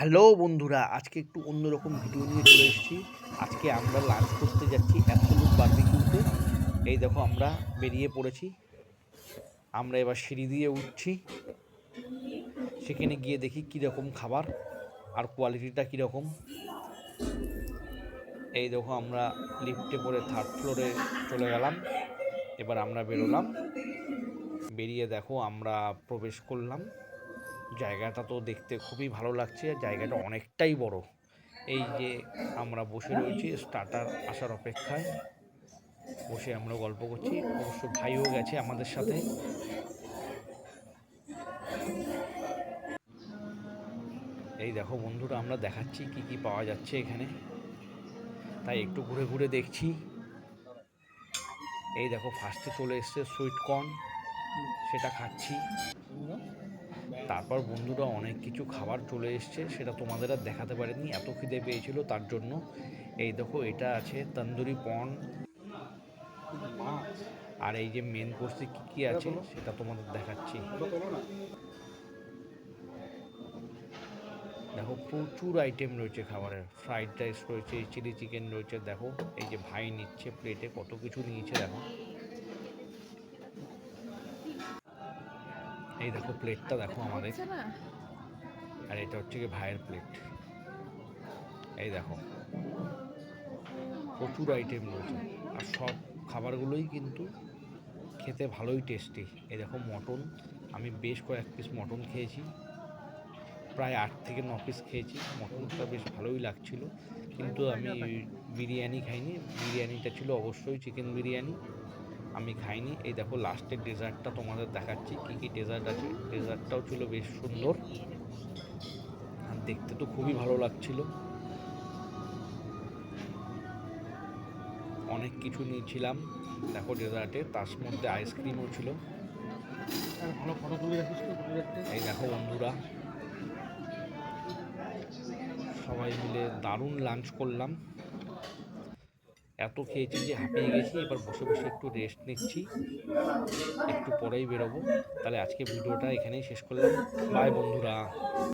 Hello বন্ধুরা, আজকে একটু অন্যরকম ভিডিও নিয়ে চলে এসেছি। আজকে আমরা লাঞ্চ করতে যাচ্ছি অ্যাবসলুট বারবিকিউতে এই দেখো আমরা বেরিয়ে পড়েছি। আমরা এবার সিঁড়ি দিয়ে উঠছি। সেখানে গিয়ে দেখি কীরকম খাবার আর কোয়ালিটিটা কীরকম। এই দেখো আমরা লিফটে করে থার্ড ফ্লোরে চলে গেলাম। এবার আমরা বেরোলাম। বেরিয়ে দেখো আমরা প্রবেশ করলাম। জায়গাটা তো দেখতে খুবই ভালো লাগছে আর জায়গাটা অনেকটাই বড়। এই যে আমরা বসে রয়েছি স্টার্টার আসার অপেক্ষায়। বসে আমরা গল্প করছি। অবশ্য ভাইও গেছে আমাদের সাথে। এই দেখো বন্ধুরা, আমরা দেখাচ্ছি কি কি পাওয়া যাচ্ছে এখানে। তাই একটু ঘুরে ঘুরে দেখছি। এই দেখো ফার্স্টে চলে এসছে সুইট কর্ন সেটা খাচ্ছি। তারপর বন্ধুরা অনেক কিছু খাবার চলে এসছে সেটা তোমাদের আর দেখাতে পারেনি এত খিদে পেয়েছিল তার জন্য। এই দেখো এটা আছে তন্দুরি পন আর এই যে মেন কোর্সে কি কি আছে সেটা তোমাদের দেখাচ্ছি। দেখো প্রচুর আইটেম রয়েছে খাবারের। ফ্রাইড রাইস রয়েছে চিলি চিকেন রয়েছে দেখো এই যে ভাই নিচ্ছে প্লেটে কত কিছু নিয়েছে দেখো। এই দেখো প্লেটটা দেখো আমাদের। আর এটা হচ্ছে কি ভাইয়ের প্লেট এই দেখো। প্রচুর আইটেম রয়েছে। আর সব খাবারগুলোই কিন্তু খেতে ভালোই টেস্টি এই দেখো মটন। আমি বেশ কয়েক পিস মটন খেয়েছি। প্রায় আট থেকে ন পিস খেয়েছি। মটনটা বেশ ভালোই লাগছিল। কিন্তু আমি বিরিয়ানি খাইনি। বিরিয়ানিটা ছিল অবশ্যই চিকেন বিরিয়ানি। আমি খাইনি। এই দেখো লাস্টের ডেজার্টটা তোমাদের দেখাচ্ছি। কী কী ডেজার্ট আছে? ডেজার্টটাও ছিল বেশ সুন্দর। আর দেখতে তো খুবই ভালো লাগছিল। অনেক কিছু নিয়েছিলাম। দেখো ডেজার্টে তার মধ্যে আইসক্রিমও ছিল। এই দেখো বন্ধুরা, সবাই মিলে দারুণ লাঞ্চ করলাম। এত খেয়েছি যে হাঁপিয়ে গেছি, এবার বসে বসে একটু রেস্ট নিচ্ছি। একটু পরেই বেরোবো। তাহলে আজকে ভিডিওটা এখানেই শেষ করলাম। বাই বন্ধুরা।